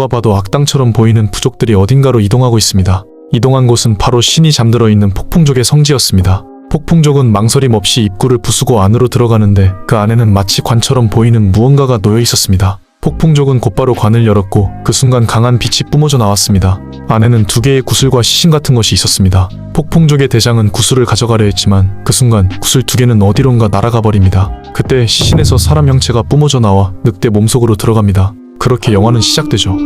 누가 봐도 악당처럼 보이는 부족들이 어딘가로 이동하고 있습니다. 이동한 곳은 바로 신이 잠들어 있는 폭풍족의 성지였습니다. 폭풍족은 망설임 없이 입구를 부수고 안으로 들어가는데 그 안에는 마치 관처럼 보이는 무언가가 놓여 있었습니다. 폭풍족은 곧바로 관을 열었고 그 순간 강한 빛이 뿜어져 나왔습니다. 안에는 두 개의 구슬과 시신 같은 것이 있었습니다. 폭풍족의 대장은 구슬을 가져가려 했지만 그 순간 구슬 두 개는 어디론가 날아가 버립니다. 그때 시신에서 사람 형체가 뿜어져 나와 늑대 몸속으로 들어갑니다. 그렇게 영화는 시작되죠.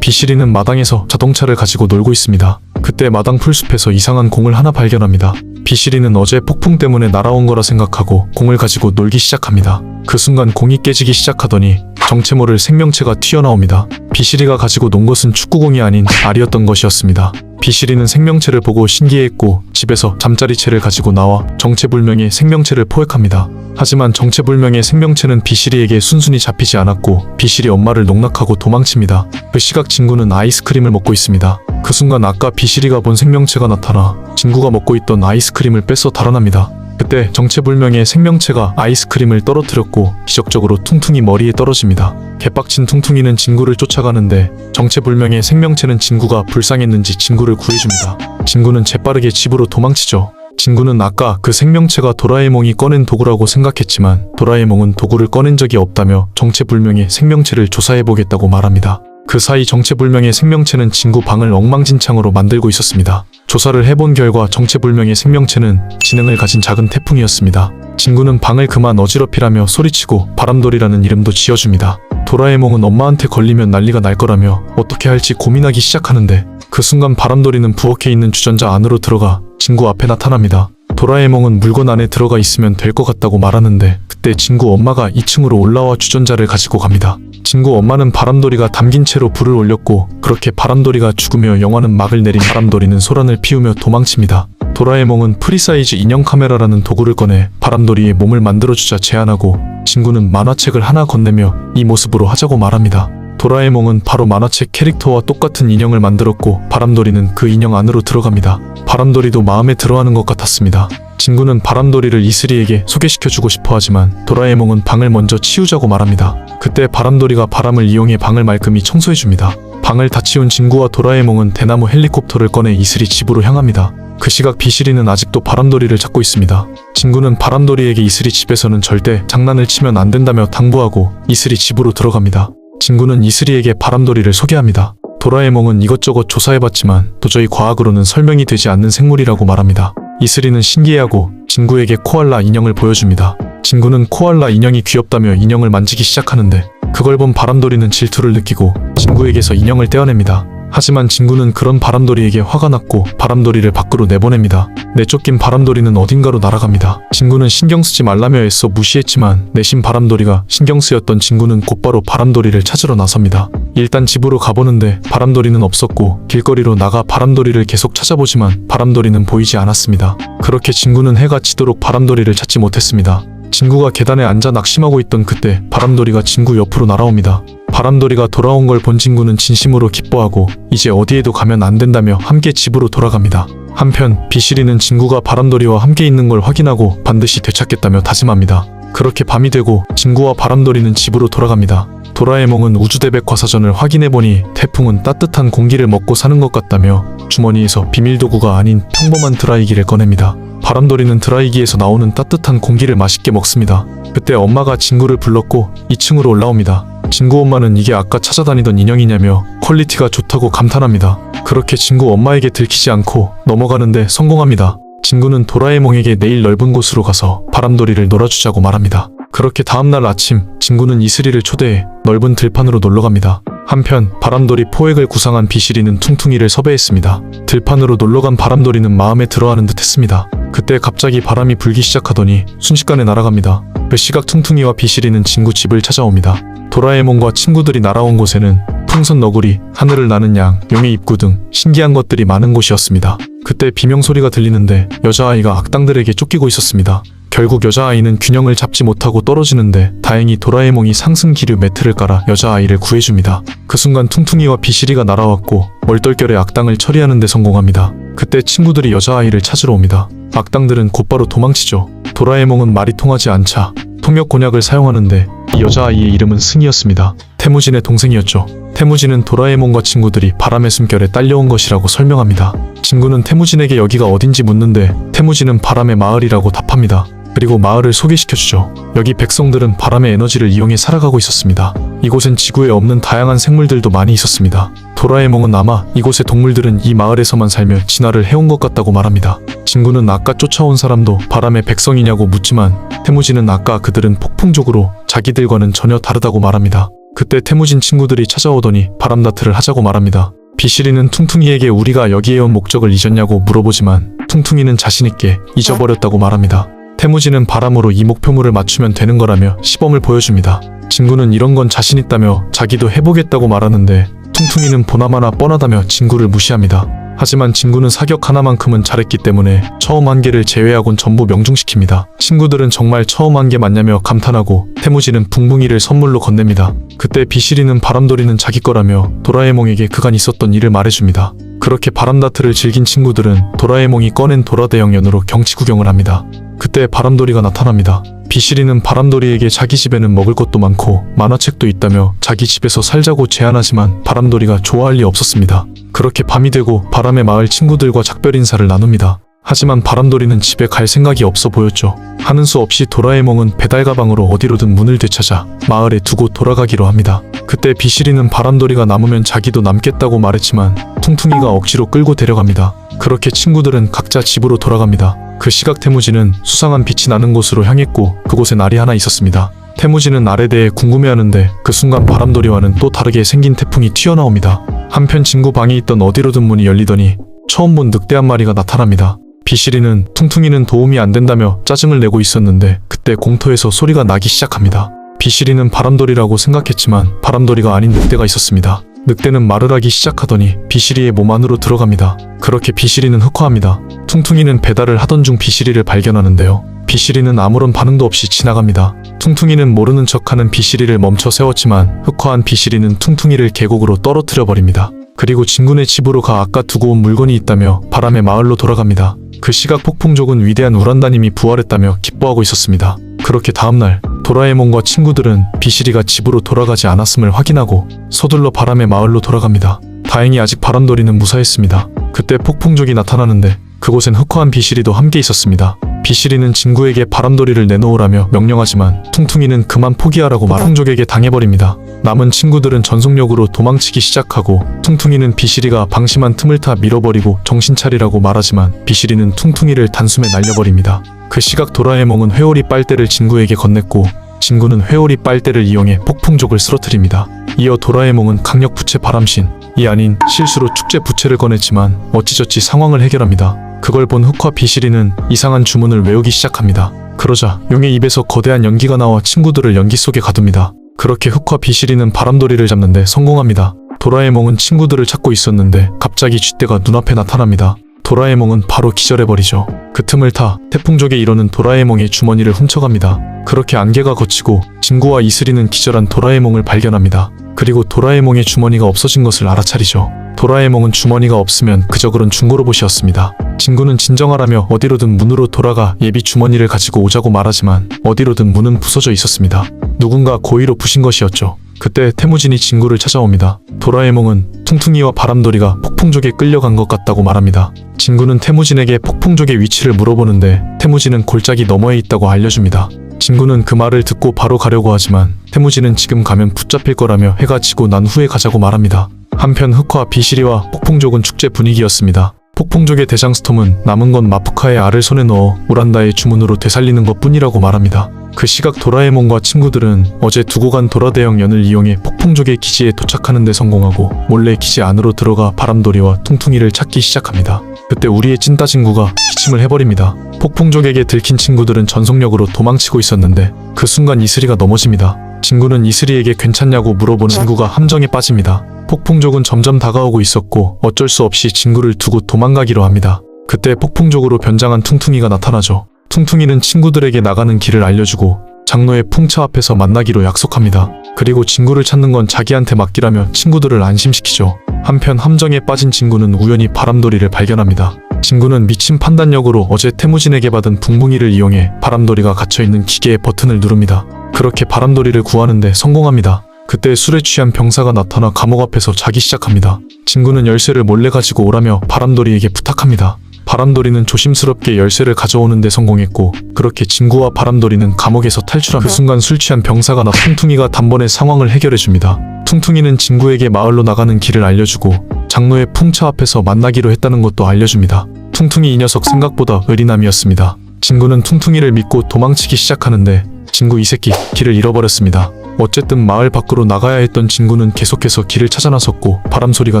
비시리는 마당에서 자동차를 가지고 놀고 있습니다. 그때 마당 풀숲에서 이상한 공을 하나 발견합니다. 비시리는 어제 폭풍 때문에 날아온 거라 생각하고 공을 가지고 놀기 시작합니다. 그 순간 공이 깨지기 시작하더니 정체 모를 생명체가 튀어나옵니다. 비시리가 가지고 논 것은 축구공이 아닌 알이었던 것이었습니다. 비시리는 생명체를 보고 신기해했고 집에서 잠자리채를 가지고 나와 정체불명의 생명체를 포획합니다. 하지만 정체불명의 생명체는 비시리에게 순순히 잡히지 않았고 비시리 엄마를 농락하고 도망칩니다. 그 시각 진구는 아이스크림을 먹고 있습니다. 그 순간 아까 비시리가 본 생명체가 나타나 진구가 먹고 있던 아이스크림을 뺏어 달아납니다. 그때 정체불명의 생명체가 아이스크림을 떨어뜨렸고 기적적으로 퉁퉁이 머리에 떨어집니다. 개빡친 퉁퉁이는 진구를 쫓아가는데 정체불명의 생명체는 진구가 불쌍했는지 진구를 구해줍니다. 진구는 재빠르게 집으로 도망치죠. 진구는 아까 그 생명체가 도라에몽이 꺼낸 도구라고 생각했지만 도라에몽은 도구를 꺼낸 적이 없다며 정체불명의 생명체를 조사해보겠다고 말합니다. 그 사이 정체불명의 생명체는 진구 방을 엉망진창으로 만들고 있었습니다. 조사를 해본 결과 정체불명의 생명체는 지능을 가진 작은 태풍이었습니다. 진구는 방을 그만 어지럽히라며 소리치고 바람돌이라는 이름도 지어줍니다. 도라에몽은 엄마한테 걸리면 난리가 날 거라며 어떻게 할지 고민하기 시작하는데 그 순간 바람돌이는 부엌에 있는 주전자 안으로 들어가 진구 앞에 나타납니다. 도라에몽은 물건 안에 들어가 있으면 될 것 같다고 말하는데 그때 진구 엄마가 2층으로 올라와 주전자를 가지고 갑니다. 진구 엄마는 바람돌이가 담긴 채로 불을 올렸고 그렇게 바람돌이가 죽으며 영화는 막을 내린 바람돌이는 소란을 피우며 도망칩니다. 도라에몽은 프리사이즈 인형 카메라라는 도구를 꺼내 바람돌이의 몸을 만들어주자 제안하고 진구는 만화책을 하나 건네며 이 모습으로 하자고 말합니다. 도라에몽은 바로 만화책 캐릭터와 똑같은 인형을 만들었고 바람돌이는 그 인형 안으로 들어갑니다. 바람돌이도 마음에 들어하는 것 같았습니다. 진구는 바람돌이를 이슬이에게 소개시켜주고 싶어 하지만 도라에몽은 방을 먼저 치우자고 말합니다. 그때 바람돌이가 바람을 이용해 방을 말끔히 청소해줍니다. 방을 다 치운 진구와 도라에몽은 대나무 헬리콥터를 꺼내 이슬이 집으로 향합니다. 그 시각 비시리는 아직도 바람돌이를 찾고 있습니다. 진구는 바람돌이에게 이슬이 집에서는 절대 장난을 치면 안 된다며 당부하고 이슬이 집으로 들어갑니다. 진구는 이슬이에게 바람돌이를 소개합니다. 도라에몽은 이것저것 조사해봤지만 도저히 과학으로는 설명이 되지 않는 생물이라고 말합니다. 이슬이는 신기해하고 진구에게 코알라 인형을 보여줍니다. 진구는 코알라 인형이 귀엽다며 인형을 만지기 시작하는데 그걸 본 바람돌이는 질투를 느끼고 진구에게서 인형을 떼어냅니다. 하지만 진구는 그런 바람돌이에게 화가 났고 바람돌이를 밖으로 내보냅니다. 내쫓긴 바람돌이는 어딘가로 날아갑니다. 진구는 신경 쓰지 말라며 애써 무시했지만 내심 바람돌이가 신경 쓰였던 진구는 곧바로 바람돌이를 찾으러 나섭니다. 일단 집으로 가보는데 바람돌이는 없었고 길거리로 나가 바람돌이를 계속 찾아보지만 바람돌이는 보이지 않았습니다. 그렇게 진구는 해가 지도록 바람돌이를 찾지 못했습니다. 진구가 계단에 앉아 낙심하고 있던 그때 바람돌이가 진구 옆으로 날아옵니다. 바람돌이가 돌아온 걸본 진구는 진심으로 기뻐하고 이제 어디에도 가면 안 된다며 함께 집으로 돌아갑니다. 한편 비시리는 진구가 바람돌이와 함께 있는 걸 확인하고 반드시 되찾겠다며 다짐합니다. 그렇게 밤이 되고 진구와 바람돌이는 집으로 돌아갑니다. 도라에몽은 우주대백과사전을 확인해보니 태풍은 따뜻한 공기를 먹고 사는 것 같다며 주머니에서 비밀 도구가 아닌 평범한 드라이기를 꺼냅니다. 바람돌이는 드라이기에서 나오는 따뜻한 공기를 맛있게 먹습니다. 그때 엄마가 진구를 불렀고 2층으로 올라옵니다. 진구 엄마는 이게 아까 찾아다니던 인형이냐며 퀄리티가 좋다고 감탄합니다. 그렇게 진구 엄마에게 들키지 않고 넘어가는데 성공합니다. 진구는 도라에몽에게 내일 넓은 곳으로 가서 바람돌이를 놀아주자고 말합니다. 그렇게 다음날 아침 진구는 이슬이를 초대해 넓은 들판으로 놀러갑니다. 한편 바람돌이 포획을 구상한 비시리는 퉁퉁이를 섭외했습니다. 들판으로 놀러간 바람돌이는 마음에 들어하는 듯 했습니다. 그때 갑자기 바람이 불기 시작하더니 순식간에 날아갑니다. 그 시각 퉁퉁이와 비시리는 친구 집을 찾아옵니다. 도라에몽과 친구들이 날아온 곳에는 풍선 너구리, 하늘을 나는 양, 용의 입구 등 신기한 것들이 많은 곳이었습니다. 그때 비명소리가 들리는데 여자아이가 악당들에게 쫓기고 있었습니다. 결국 여자아이는 균형을 잡지 못하고 떨어지는데 다행히 도라에몽이 상승 기류 매트를 깔아 여자아이를 구해줍니다. 그 순간 퉁퉁이와 비시리가 날아왔고 얼떨결에 악당을 처리하는 데 성공합니다. 그때 친구들이 여자아이를 찾으러 옵니다. 악당들은 곧바로 도망치죠. 도라에몽은 말이 통하지 않자 통역 곤약을 사용하는데 이 여자아이의 이름은 승이었습니다. 태무진의 동생이었죠. 태무진은 도라에몽과 친구들이 바람의 숨결에 딸려온 것이라고 설명합니다. 친구는 태무진에게 여기가 어딘지 묻는데 태무진은 바람의 마을이라고 답합니다. 그리고 마을을 소개시켜주죠. 여기 백성들은 바람의 에너지를 이용해 살아가고 있었습니다. 이곳엔 지구에 없는 다양한 생물들도 많이 있었습니다. 도라에몽은 아마 이곳의 동물들은 이 마을에서만 살며 진화를 해온 것 같다고 말합니다. 친구는 아까 쫓아온 사람도 바람의 백성이냐고 묻지만 태무진은 아까 그들은 폭풍족으로 자기들과는 전혀 다르다고 말합니다. 그때 태무진 친구들이 찾아오더니 바람다트를 하자고 말합니다. 비시리는 퉁퉁이에게 우리가 여기에 온 목적을 잊었냐고 물어보지만 퉁퉁이는 자신있게 잊어버렸다고 말합니다. 태무진은 바람으로 이 목표물을 맞추면 되는 거라며 시범을 보여줍니다. 친구는 이런 건 자신 있다며 자기도 해보겠다고 말하는데 퉁퉁이는 보나마나 뻔하다며 친구를 무시합니다. 하지만 친구는 사격 하나만큼은 잘했기 때문에 처음 한 개를 제외하곤 전부 명중시킵니다. 친구들은 정말 처음 한 개 맞냐며 감탄하고 태무지는 붕붕이를 선물로 건넵니다. 그때 비시리는 바람돌이는 자기 거라며 도라에몽에게 그간 있었던 일을 말해줍니다. 그렇게 바람다트를 즐긴 친구들은 도라에몽이 꺼낸 도라대형연으로 경치 구경을 합니다. 그때 바람돌이가 나타납니다. 비시리는 바람돌이에게 자기 집에는 먹을 것도 많고 만화책도 있다며 자기 집에서 살자고 제안하지만 바람돌이가 좋아할 리 없었습니다. 그렇게 밤이 되고 바람의 마을 친구들과 작별 인사를 나눕니다. 하지만 바람돌이는 집에 갈 생각이 없어 보였죠. 하는 수 없이 도라에몽은 배달 가방으로 어디로든 문을 되찾아 마을에 두고 돌아가기로 합니다. 그때 비시리는 바람돌이가 남으면 자기도 남겠다고 말했지만 퉁퉁이가 억지로 끌고 데려갑니다. 그렇게 친구들은 각자 집으로 돌아갑니다. 그 시각 태무지는 수상한 빛이 나는 곳으로 향했고 그곳에 날이 하나 있었습니다. 태무지는 날에 대해 궁금해하는데 그 순간 바람돌이와는 또 다르게 생긴 태풍이 튀어나옵니다. 한편 친구 방에 있던 어디로든 문이 열리더니 처음 본 늑대 한 마리가 나타납니다. 비시리는 퉁퉁이는 도움이 안 된다며 짜증을 내고 있었는데 그때 공터에서 소리가 나기 시작합니다. 비시리는 바람돌이라고 생각했지만 바람돌이가 아닌 늑대가 있었습니다. 늑대는 말을 하기 시작하더니 비시리의 몸 안으로 들어갑니다. 그렇게 비시리는 흑화합니다. 퉁퉁이는 배달을 하던 중 비시리를 발견하는데요. 비시리는 아무런 반응도 없이 지나갑니다. 퉁퉁이는 모르는 척하는 비시리를 멈춰 세웠지만 흑화한 비시리는 퉁퉁이를 계곡으로 떨어뜨려 버립니다. 그리고 진군의 집으로 가 아까 두고 온 물건이 있다며 바람의 마을로 돌아갑니다. 그 시각 폭풍족은 위대한 우란다님이 부활했다며 기뻐하고 있었습니다. 그렇게 다음날 도라에몽과 친구들은 비시리가 집으로 돌아가지 않았음을 확인하고 서둘러 바람의 마을로 돌아갑니다. 다행히 아직 바람돌이는 무사했습니다. 그때 폭풍족이 나타나는데 그곳엔 흑화한 비시리도 함께 있었습니다. 비시리는 진구에게 바람돌이를 내놓으라며 명령하지만 퉁퉁이는 그만 포기하라고 마풍족에게 당해버립니다. 남은 친구들은 전속력으로 도망치기 시작하고 퉁퉁이는 비시리가 방심한 틈을 타 밀어버리고 정신 차리라고 말하지만 비시리는 퉁퉁이를 단숨에 날려버립니다. 그 시각 도라에몽은 회오리 빨대를 진구에게 건넸고 진구는 회오리 빨대를 이용해 폭풍족을 쓰러뜨립니다. 이어 도라에몽은 강력 부채 바람신, 이 아닌 실수로 축제 부채를 꺼냈지만 어찌저찌 상황을 해결합니다. 그걸 본 흑화 비시리는 이상한 주문을 외우기 시작합니다. 그러자 용의 입에서 거대한 연기가 나와 친구들을 연기 속에 가둡니다. 그렇게 흑화 비시리는 바람돌이를 잡는데 성공합니다. 도라에몽은 친구들을 찾고 있었는데 갑자기 쥐떼가 눈앞에 나타납니다. 도라에몽은 바로 기절해버리죠. 그 틈을 타 태풍족에 이르는 도라에몽의 주머니를 훔쳐갑니다. 그렇게 안개가 걷히고 진구와 이슬이는 기절한 도라에몽을 발견합니다. 그리고 도라에몽의 주머니가 없어진 것을 알아차리죠. 도라에몽은 주머니가 없으면 그저 그런 중고로봇이었습니다. 진구는 진정하라며 어디로든 문으로 돌아가 예비 주머니를 가지고 오자고 말하지만 어디로든 문은 부서져 있었습니다. 누군가 고의로 부신 것이었죠. 그때 태무진이 진구를 찾아옵니다. 도라에몽은 퉁퉁이와 바람돌이가 폭풍족에 끌려간 것 같다고 말합니다. 진구는 태무진에게 폭풍족의 위치를 물어보는데 태무진은 골짜기 너머에 있다고 알려줍니다. 진구는 그 말을 듣고 바로 가려고 하지만 태무진은 지금 가면 붙잡힐 거라며 해가 지고 난 후에 가자고 말합니다. 한편 흑화 비시리와 폭풍족은 축제 분위기였습니다. 폭풍족의 대장 스톰은 남은 건 마푸카의 알을 손에 넣어 우란다의 주문으로 되살리는 것 뿐이라고 말합니다. 그 시각 도라에몽과 친구들은 어제 두고 간 도라대형 연을 이용해 폭풍족의 기지에 도착하는 데 성공하고 몰래 기지 안으로 들어가 바람돌이와 퉁퉁이를 찾기 시작합니다. 그때 우리의 찐따 친구가 기침을 해버립니다. 폭풍족에게 들킨 친구들은 전속력으로 도망치고 있었는데 그 순간 이슬이가 넘어집니다. 친구는 이슬이에게 괜찮냐고 물어보는 친구가 함정에 빠집니다. 폭풍족은 점점 다가오고 있었고 어쩔 수 없이 친구를 두고 도망가기로 합니다. 그때 폭풍족으로 변장한 퉁퉁이가 나타나죠. 퉁퉁이는 친구들에게 나가는 길을 알려주고 장로의 풍차 앞에서 만나기로 약속합니다. 그리고 친구를 찾는 건 자기한테 맡기라며 친구들을 안심시키죠. 한편 함정에 빠진 친구는 우연히 바람돌이를 발견합니다. 친구는 미친 판단력으로 어제 태무진에게 받은 붕붕이를 이용해 바람돌이가 갇혀있는 기계의 버튼을 누릅니다. 그렇게 바람돌이를 구하는데 성공합니다. 그때 술에 취한 병사가 나타나 감옥 앞에서 자기 시작합니다. 진구는 열쇠를 몰래 가지고 오라며 바람돌이에게 부탁합니다. 바람돌이는 조심스럽게 열쇠를 가져오는데 성공했고 그렇게 진구와 바람돌이는 감옥에서 탈출하며 그 순간 술 취한 병사가 나 퉁퉁이가 단번에 상황을 해결해 줍니다. 퉁퉁이는 진구에게 마을로 나가는 길을 알려주고 장로의 풍차 앞에서 만나기로 했다는 것도 알려줍니다. 퉁퉁이 이 녀석 생각보다 의리남이었습니다. 진구는 퉁퉁이를 믿고 도망치기 시작하는데 진구 이 새끼 길을 잃어버렸습니다. 어쨌든 마을 밖으로 나가야 했던 진구는 계속해서 길을 찾아 나섰고 바람 소리가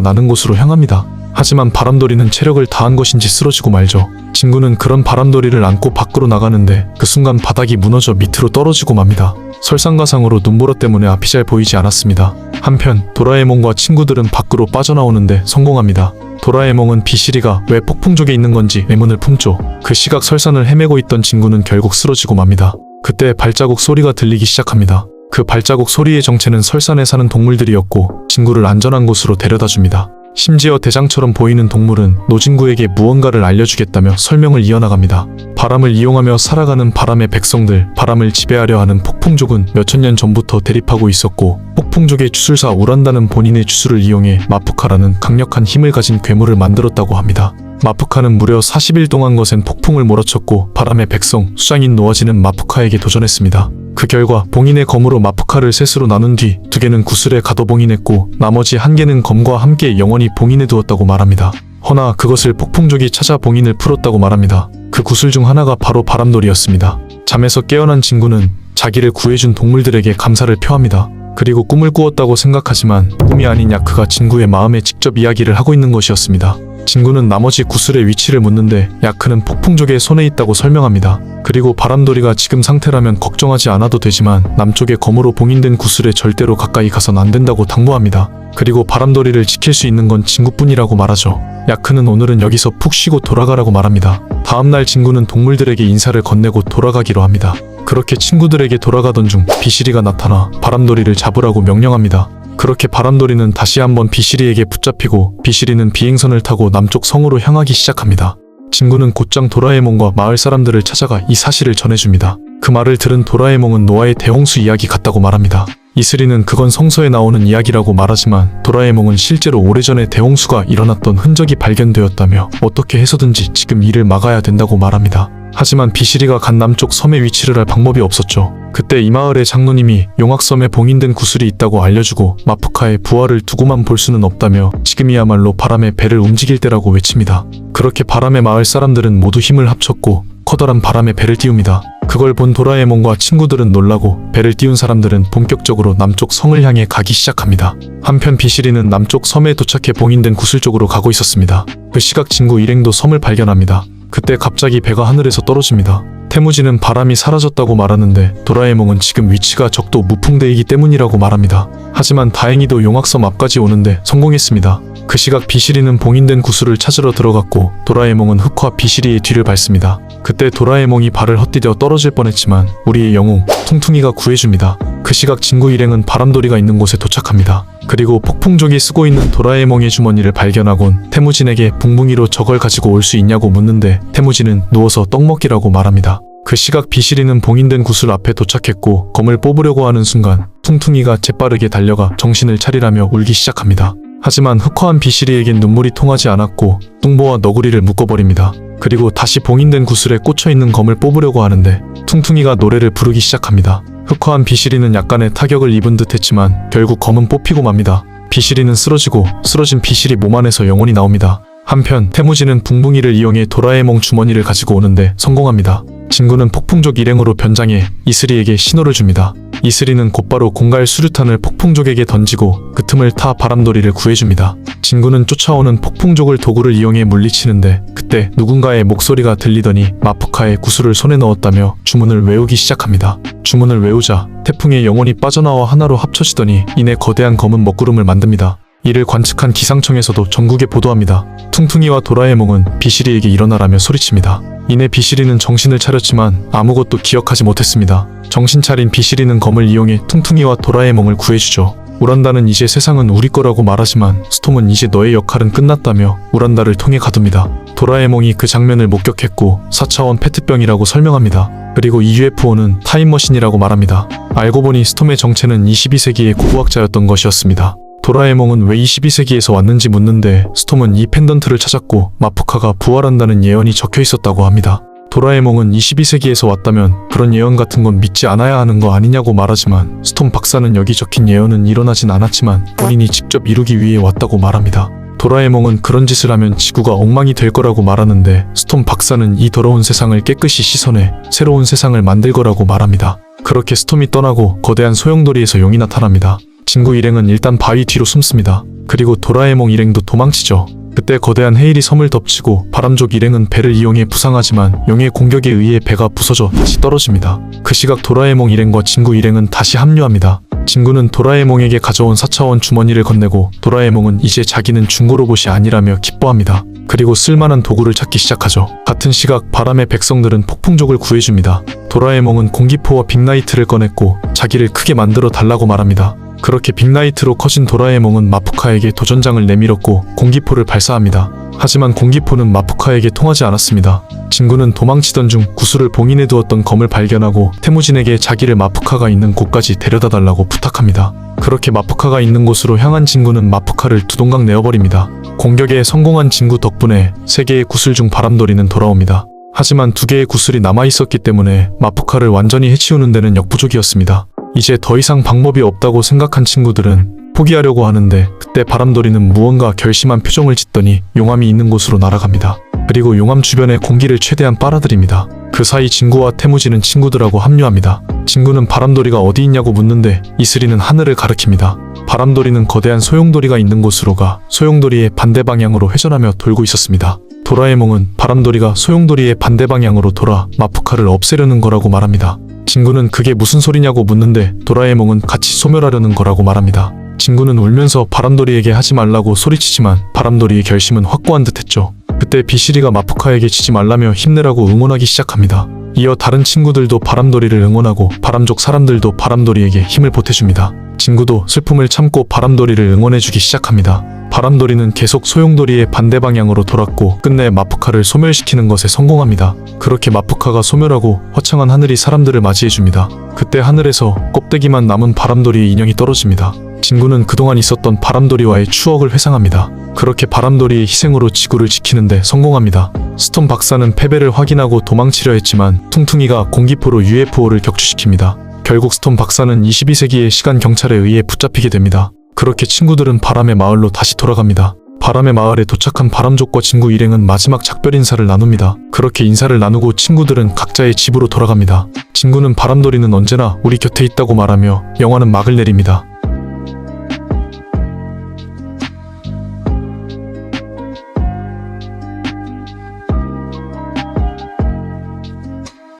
나는 곳으로 향합니다. 하지만 바람돌이는 체력을 다한 것인지 쓰러지고 말죠. 진구는 그런 바람돌이를 안고 밖으로 나가는데 그 순간 바닥이 무너져 밑으로 떨어지고 맙니다. 설상가상으로 눈보라 때문에 앞이 잘 보이지 않았습니다. 한편 도라에몽과 친구들은 밖으로 빠져나오는데 성공합니다. 도라에몽은 비실이가 왜 폭풍족에 있는 건지 의문을 품죠. 그 시각 설산을 헤매고 있던 친구는 결국 쓰러지고 맙니다. 그때 발자국 소리가 들리기 시작합니다. 그 발자국 소리의 정체는 설산에 사는 동물들이었고 친구를 안전한 곳으로 데려다 줍니다. 심지어 대장처럼 보이는 동물은 노진구에게 무언가를 알려주겠다며 설명을 이어나갑니다. 바람을 이용하며 살아가는 바람의 백성들, 바람을 지배하려 하는 폭풍족은 몇천 년 전부터 대립하고 있었고 폭풍족의 주술사 우란다는 본인의 주술을 이용해 마푸카라는 강력한 힘을 가진 괴물을 만들었다고 합니다. 마푸카는 무려 40일 동안 거센 폭풍을 몰아쳤고 바람의 백성 수장인 노아지는 마푸카에게 도전했습니다. 그 결과 봉인의 검으로 마푸카를 셋으로 나눈 뒤 두 개는 구슬에 가둬 봉인했고 나머지 한 개는 검과 함께 영원히 봉인해 두었다고 말합니다. 허나 그것을 폭풍족이 찾아 봉인을 풀었다고 말합니다. 그 구슬 중 하나가 바로 바람돌이였습니다. 잠에서 깨어난 친구는 자기를 구해준 동물들에게 감사를 표합니다. 그리고 꿈을 꾸었다고 생각하지만 꿈이 아닌 야크가 진구의 마음에 직접 이야기를 하고 있는 것이었습니다. 진구는 나머지 구슬의 위치를 묻는데 야크는 폭풍족의 손에 있다고 설명합니다. 그리고 바람돌이가 지금 상태라면 걱정하지 않아도 되지만 남쪽의 검으로 봉인된 구슬에 절대로 가까이 가선 안 된다고 당부합니다. 그리고 바람돌이를 지킬 수 있는 건 진구뿐이라고 말하죠. 야크는 오늘은 여기서 푹 쉬고 돌아가라고 말합니다. 다음날 진구는 동물들에게 인사를 건네고 돌아가기로 합니다. 그렇게 친구들에게 돌아가던 중 비시리가 나타나 바람돌이를 잡으라고 명령합니다. 그렇게 바람돌이는 다시 한번 비시리에게 붙잡히고 비시리는 비행선을 타고 남쪽 성으로 향하기 시작합니다. 진구는 곧장 도라에몽과 마을 사람들을 찾아가 이 사실을 전해줍니다. 그 말을 들은 도라에몽은 노아의 대홍수 이야기 같다고 말합니다. 이슬이는 그건 성서에 나오는 이야기라고 말하지만 도라에몽은 실제로 오래전에 대홍수가 일어났던 흔적이 발견되었다며 어떻게 해서든지 지금 이를 막아야 된다고 말합니다. 하지만 비시리가 간 남쪽 섬의 위치를 알 방법이 없었죠. 그때 이 마을의 장로님이 용악섬에 봉인된 구슬이 있다고 알려주고 마푸카의 부활을 두고만 볼 수는 없다며 지금이야말로 바람의 배를 움직일 때라고 외칩니다. 그렇게 바람의 마을 사람들은 모두 힘을 합쳤고 커다란 바람의 배를 띄웁니다. 그걸 본 도라에몽과 친구들은 놀라고 배를 띄운 사람들은 본격적으로 남쪽 성을 향해 가기 시작합니다. 한편 비시리는 남쪽 섬에 도착해 봉인된 구슬 쪽으로 가고 있었습니다. 그 시각 친구 일행도 섬을 발견합니다. 그때 갑자기 배가 하늘에서 떨어집니다. 태무지는 바람이 사라졌다고 말하는데 도라에몽은 지금 위치가 적도 무풍대이기 때문이라고 말합니다. 하지만 다행히도 용악섬 앞까지 오는데 성공했습니다. 그 시각 비시리는 봉인된 구슬을 찾으러 들어갔고 도라에몽은 흑화 비시리의 뒤를 밟습니다. 그때 도라에몽이 발을 헛디뎌 떨어질 뻔했지만 우리의 영웅 퉁퉁이가 구해줍니다. 그 시각 진구 일행은 바람돌이가 있는 곳에 도착합니다. 그리고 폭풍족이 쓰고 있는 도라에몽의 주머니를 발견하곤 태무진에게 붕붕이로 저걸 가지고 올 수 있냐고 묻는데 태무진은 누워서 떡 먹기라고 말합니다. 그 시각 비시리는 봉인된 구슬 앞에 도착했고 검을 뽑으려고 하는 순간 퉁퉁이가 재빠르게 달려가 정신을 차리라며 울기 시작합니다. 하지만 흑화한 비시리에겐 눈물이 통하지 않았고 뚱보와 너구리를 묶어버립니다. 그리고 다시 봉인된 구슬에 꽂혀 있는 검을 뽑으려고 하는데 퉁퉁이가 노래를 부르기 시작합니다. 흑화한 비시리는 약간의 타격을 입은 듯 했지만 결국 검은 뽑히고 맙니다. 비시리는 쓰러지고 쓰러진 비시리 몸 안에서 영혼이 나옵니다. 한편 태무지는 붕붕이를 이용해 도라에몽 주머니를 가지고 오는데 성공합니다. 진구는 폭풍족 일행으로 변장해 이슬이에게 신호를 줍니다. 이슬이는 곧바로 공갈 수류탄을 폭풍족에게 던지고 그 틈을 타 바람돌이를 구해줍니다. 진구는 쫓아오는 폭풍족을 도구를 이용해 물리치는데 그때 누군가의 목소리가 들리더니 마푸카의 구슬을 손에 넣었다며 주문을 외우기 시작합니다. 주문을 외우자 태풍의 영혼이 빠져나와 하나로 합쳐지더니 이내 거대한 검은 먹구름을 만듭니다. 이를 관측한 기상청에서도 전국에 보도합니다. 퉁퉁이와 도라에몽은 비시리에게 일어나라며 소리칩니다. 이내 비시리는 정신을 차렸지만 아무것도 기억하지 못했습니다. 정신 차린 비시리는 검을 이용해 퉁퉁이와 도라에몽을 구해주죠. 우란다는 이제 세상은 우리 거라고 말하지만 스톰은 이제 너의 역할은 끝났다며 우란다를 통해 가둡니다. 도라에몽이 그 장면을 목격했고 4차원 페트병이라고 설명합니다. 그리고 이 UFO는 타임머신이라고 말합니다. 알고 보니 스톰의 정체는 22세기의 고고학자였던 것이었습니다. 도라에몽은 왜 22세기에서 왔는지 묻는데 스톰은 이 펜던트를 찾았고 마푸카가 부활한다는 예언이 적혀 있었다고 합니다. 도라에몽은 22세기에서 왔다면 그런 예언 같은 건 믿지 않아야 하는 거 아니냐고 말하지만 스톰 박사는 여기 적힌 예언은 일어나진 않았지만 본인이 직접 이루기 위해 왔다고 말합니다. 도라에몽은 그런 짓을 하면 지구가 엉망이 될 거라고 말하는데 스톰 박사는 이 더러운 세상을 깨끗이 씻어내 새로운 세상을 만들 거라고 말합니다. 그렇게 스톰이 떠나고 거대한 소용돌이에서 용이 나타납니다. 진구 일행은 일단 바위 뒤로 숨습니다. 그리고 도라에몽 일행도 도망치죠. 그때 거대한 헤일이 섬을 덮치고 바람족 일행은 배를 이용해 부상하지만 용의 공격에 의해 배가 부서져 다시 떨어집니다. 그 시각 도라에몽 일행과 진구 일행은 다시 합류합니다. 진구는 도라에몽에게 가져온 4차원 주머니를 건네고 도라에몽은 이제 자기는 중고 로봇이 아니라며 기뻐합니다. 그리고 쓸만한 도구를 찾기 시작하죠. 같은 시각 바람의 백성들은 폭풍족을 구해줍니다. 도라에몽은 공기포와 빅라이트를 꺼냈고 자기를 크게 만들어 달라고 말합니다. 그렇게 빅라이트로 커진 도라에몽은 마푸카에게 도전장을 내밀었고 공기포를 발사합니다. 하지만 공기포는 마푸카에게 통하지 않았습니다. 진구는 도망치던 중 구슬을 봉인해 두었던 검을 발견하고 태무진에게 자기를 마푸카가 있는 곳까지 데려다 달라고 부탁합니다. 그렇게 마푸카가 있는 곳으로 향한 진구는 마푸카를 두 동강 내어버립니다. 공격에 성공한 진구 덕분에 세 개의 구슬 중 바람돌이는 돌아옵니다. 하지만 두 개의 구슬이 남아 있었기 때문에 마푸카를 완전히 해치우는 데는 역부족이었습니다. 이제 더 이상 방법이 없다고 생각한 친구들은 포기하려고 하는데 그때 바람돌이는 무언가 결심한 표정을 짓더니 용암이 있는 곳으로 날아갑니다. 그리고 용암 주변의 공기를 최대한 빨아들입니다. 그 사이 진구와 태무지는 친구들하고 합류합니다. 진구는 바람돌이가 어디 있냐고 묻는데 이슬이는 하늘을 가리킵니다. 바람돌이는 거대한 소용돌이가 있는 곳으로 가 소용돌이의 반대 방향으로 회전하며 돌고 있었습니다. 도라에몽은 바람돌이가 소용돌이의 반대 방향으로 돌아 마푸카를 없애려는 거라고 말합니다. 진구는 그게 무슨 소리냐고 묻는데 도라에몽은 같이 소멸하려는 거라고 말합니다. 진구는 울면서 바람돌이에게 하지 말라고 소리치지만 바람돌이의 결심은 확고한 듯했죠. 그때 비시리가 마푸카에게 지지 말라며 힘내라고 응원하기 시작합니다. 이어 다른 친구들도 바람돌이를 응원하고 바람족 사람들도 바람돌이에게 힘을 보태줍니다. 진구도 슬픔을 참고 바람돌이를 응원해주기 시작합니다. 바람돌이는 계속 소용돌이의 반대 방향으로 돌았고 끝내 마푸카를 소멸시키는 것에 성공합니다. 그렇게 마푸카가 소멸하고 화창한 하늘이 사람들을 맞이해줍니다. 그때 하늘에서 껍데기만 남은 바람돌이의 인형이 떨어집니다. 진구는 그동안 있었던 바람돌이와의 추억을 회상합니다. 그렇게 바람돌이의 희생으로 지구를 지키는데 성공합니다. 스톤 박사는 패배를 확인하고 도망치려 했지만 퉁퉁이가 공기포로 UFO를 격추시킵니다. 결국 스톤 박사는 22세기의 시간 경찰에 의해 붙잡히게 됩니다. 그렇게 친구들은 바람의 마을로 다시 돌아갑니다. 바람의 마을에 도착한 바람족과 친구 일행은 마지막 작별 인사를 나눕니다. 그렇게 인사를 나누고 친구들은 각자의 집으로 돌아갑니다. 친구는 바람돌이는 언제나 우리 곁에 있다고 말하며 영화는 막을 내립니다.